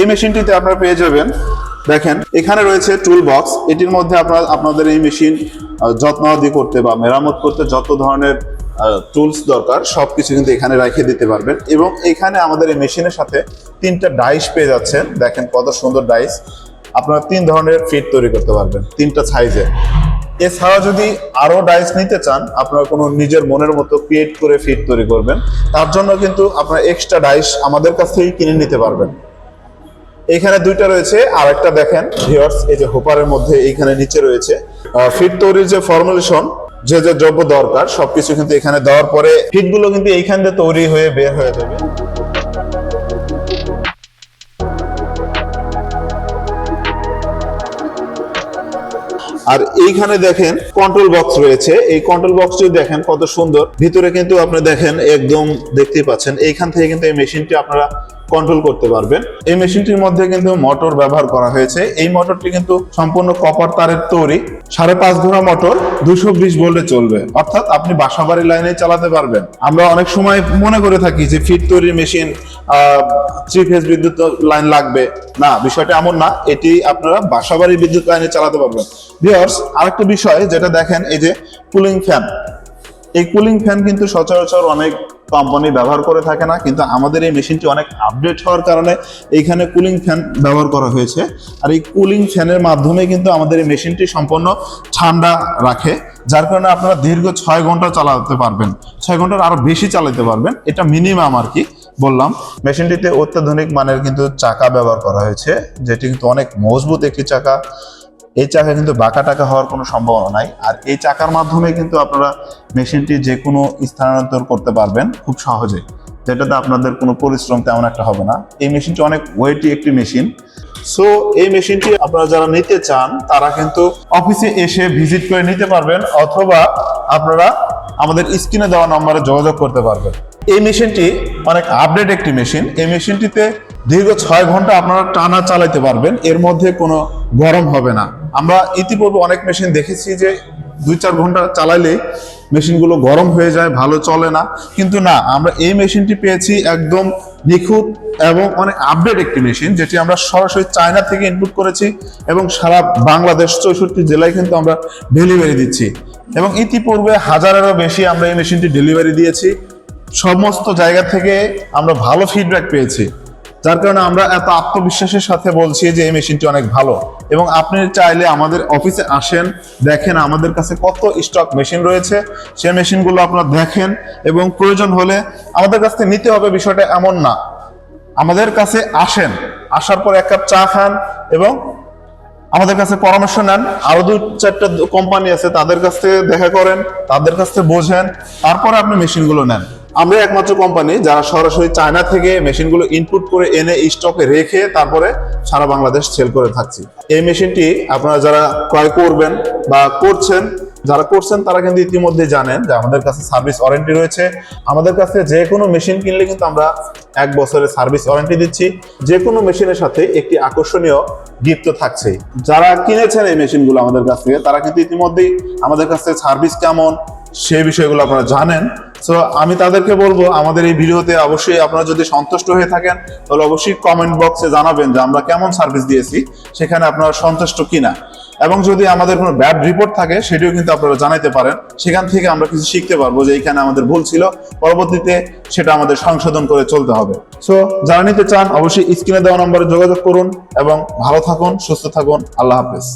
এই মেশিনটিতে আপনারা পেয়ে যাবেন, দেখেন, এখানে রয়েছে টুল বক্স এটির মধ্যে আপনারা, আপনাদের এই মেশিন যত্নাদি করতে বা মেরামত করতে যত ধরনের টুলস দরকার, সবকিছু কিন্তু এখানে রেখে দিতে পারবেন। এবং এখানে আমাদের এই মেশিনের সাথে তিনটা ডাইস পেয়ে যাচ্ছেন। দেখেন কত সুন্দর ডাইস আপনারা তিন ধরনের ফিট তৈরি করতে পারবেন, তিনটা সাইজের এছাড়া যদি আরও ডাইস নিতে চান, আপনারা কোনো নিজের মনের মতো ক্রিয়েট করে ফিট তৈরি করবেন। তার জন্য কিন্তু আপনারা এক্সট্রা ডাইস আমাদের কাছ থেকেই কিনে নিতে পারবেন। এখানে দুইটা রয়েছে আর একটা দেখেন ভিউয়ার্স এই যে হোপারের মধ্যে এইখানে নিচে রয়েছে। ফিট তৈরির যে ফর্মুলেশন যে যে দ্রব্য দরকার, সবকিছু কিন্তু এখানে দেওয়ার পরে ফিটগুলো কিন্তু এইখান দিয়ে তৈরি হয়ে বের হয়ে যাবে। আর এইখানে দেখেন কন্ট্রোল বক্স রয়েছে। এই কন্ট্রোল বক্স বক্সটি দেখেন কত সুন্দর। ভিতরে কিন্তু আপনি দেখেন, একদম দেখতেই পাচ্ছেন। এইখান থেকে কিন্তু এই মেশিনটি আপনারা কন্ট্রোল করতে পারবেন। এই মেশিনটির মধ্যে কিন্তু মোটর ব্যবহার করা হয়েছে। এই মোটরটি কিন্তু সম্পূর্ণ কপার তারের তৈরি। সাড়ে পাঁচ ঘোড়া মোটর দুশো বিশ ভোল্টে চলবে। অর্থাৎ আপনি বাসাবাড়ি লাইনে চালাতে পারবেন। আমরা অনেক সময় মনে করে থাকি যে ফিট তৈরির মেশিন থ্রি ফেজ বিদ্যুৎ লাইন লাগবে। না, বিষয়টা এমন না। এটি আপনারা বাসাবাড়ি বিদ্যুৎ লাইনে চালাতে পারবেন। ভিউয়ার্স আরেকটা বিষয় যেটা দেখেন, এই যে কুলিং ফ্যান এই কুলিং ফ্যান কিন্তু সচরাচর অনেক কোম্পানি ব্যবহার করে থাকে না, কিন্তু আমাদের এই মেশিনটি অনেক আপডেট হওয়ার কারণে এইখানে কুলিং ফ্যান ব্যবহার করা হয়েছে। আর এই কুলিং ফ্যানের মাধ্যমে কিন্তু আমাদের এই মেশিনটি সম্পূর্ণ ঠান্ডা রাখে, যার কারণে আপনারা দীর্ঘ ছয় ঘণ্টা চালাতে পারবেন। ছয় ঘণ্টার আরও বেশি চালাতে পারবেন, এটা মিনিমাম আর কি, বললাম। মেশিনটিতে অত্যাধুনিক মানের কিন্তু চাকা ব্যবহার করা হয়েছে, যেটি কিন্তু অনেক মজবুত একটি চাকা। এই চাকা কিন্তু বাঁকা টাকা হওয়ার কোনো সম্ভাবনা নাই। আর এই চাকার মাধ্যমে কিন্তু আপনারা মেশিনটি যে কোনো স্থানান্তর করতে পারবেন খুব সহজে। যেটাতে আপনাদের কোনো পরিশ্রম তেমন একটা হবে না। এই মেশিনটি অনেক ওয়েটি একটি মেশিন। সো এই মেশিনটি আপনারা যারা নিতে চান, তারা কিন্তু অফিসে এসে ভিজিট করে নিতে পারবেন অথবা আপনারা আমাদের স্ক্রিনে দেওয়া নম্বরে যোগাযোগ করতে পারবেন। এই মেশিনটি অনেক আপডেট একটি মেশিন। এই মেশিনটিতে দীর্ঘ ছয় ঘণ্টা আপনারা টানা চালাতে পারবেন, এর মধ্যে কোনো গরম হবে না। আমরা ইতিপূর্বে অনেক মেশিন দেখেছি যে দুই চার ঘণ্টা চালাইলেই মেশিনগুলো গরম হয়ে যায়, ভালো চলে না। কিন্তু না, আমরা এই মেশিনটি পেয়েছি একদম নিখুঁত এবং অনেক আপডেট একটি মেশিন, যেটি আমরা সরাসরি চায়না থেকে ইনপুট করেছি এবং সারা বাংলাদেশ চৌষট্টি জেলায় কিন্তু আমরা ডেলিভারি দিচ্ছি। এবং ইতিপূর্বে হাজারেরও বেশি আমরা এই মেশিনটি ডেলিভারি দিয়েছি। সমস্ত জায়গা থেকে আমরা ভালো ফিডব্যাক পেয়েছি। যার কারণে আমরা এত আত্মবিশ্বাসের সাথে বলছি যে এই মেশিনটি অনেক ভালো। এবং আপনি চাইলে আমাদের অফিসে আসেন, দেখেন আমাদের কাছে কত স্টক মেশিন রয়েছে, সে মেশিনগুলো আপনারা দেখেন এবং প্রয়োজন হলে আমাদের কাছ থেকে নিতে হবে, বিষয়টা এমন না। আমাদের কাছে আসেন, আসার পর এক কাপ চা খান এবং আমাদের কাছে পরামর্শ নেন। আরও দু চারটা কোম্পানি আছে, তাদের কাছ থেকে দেখা করেন, তাদের কাছ থেকে বোঝেন, তারপরে আপনি মেশিনগুলো নেন। আমরা একমাত্র কোম্পানি যারা সরাসরি চায়না থেকে মেশিনগুলো ইনপুট করে এনে স্টকে রেখে তারপরে সারা বাংলাদেশ সেল করে থাকছি। এই মেশিনটি আপনারা যারা ক্রয় করবেন বা করছেন, যারা করছেন তারা কিন্তু ইতিমধ্যে জানেন যে আমাদের কাছে সার্ভিস ওয়ারেন্টি রয়েছে। আমাদের কাছে যে কোনো মেশিন কিনলে কিন্তু আমরা এক বছরের সার্ভিস ওয়ারেন্টি দিচ্ছি। যে কোনো মেশিনের সাথে একটি আকর্ষণীয় গিফট তো থাকছেই যারা কিনেছেন এই মেশিনগুলো আমাদের কাছ থেকে, তারা কিন্তু ইতিমধ্যেই আমাদের কাছে সার্ভিস কেমন সেই বিষয়গুলো আপনারা জানেন। সো আমি তাদেরকে বলব, আমাদের এই ভিডিওতে অবশ্যই আপনারা যদি সন্তুষ্ট হয়ে থাকেন, তাহলে অবশ্যই কমেন্ট বক্সে জানাবেন যে আমরা কেমন সার্ভিস দিয়েছি, সেখানে আপনারা সন্তুষ্ট কিনা। এবং যদি আমাদের কোনো ব্যাড রিপোর্ট থাকে, সেটিও কিন্তু আপনারা জানাইতে পারেন। সেখান থেকে আমরা কিছু শিখতে পারব যে এইখানে আমাদের ভুল ছিল, পরবর্তীতে সেটা আমাদের সংশোধন করে চলতে হবে। সো যারা নিতে চান, অবশ্যই স্ক্রিনে দেওয়া নম্বরে যোগাযোগ করুন এবং ভালো থাকুন, সুস্থ থাকুন। আল্লাহ হাফেজ।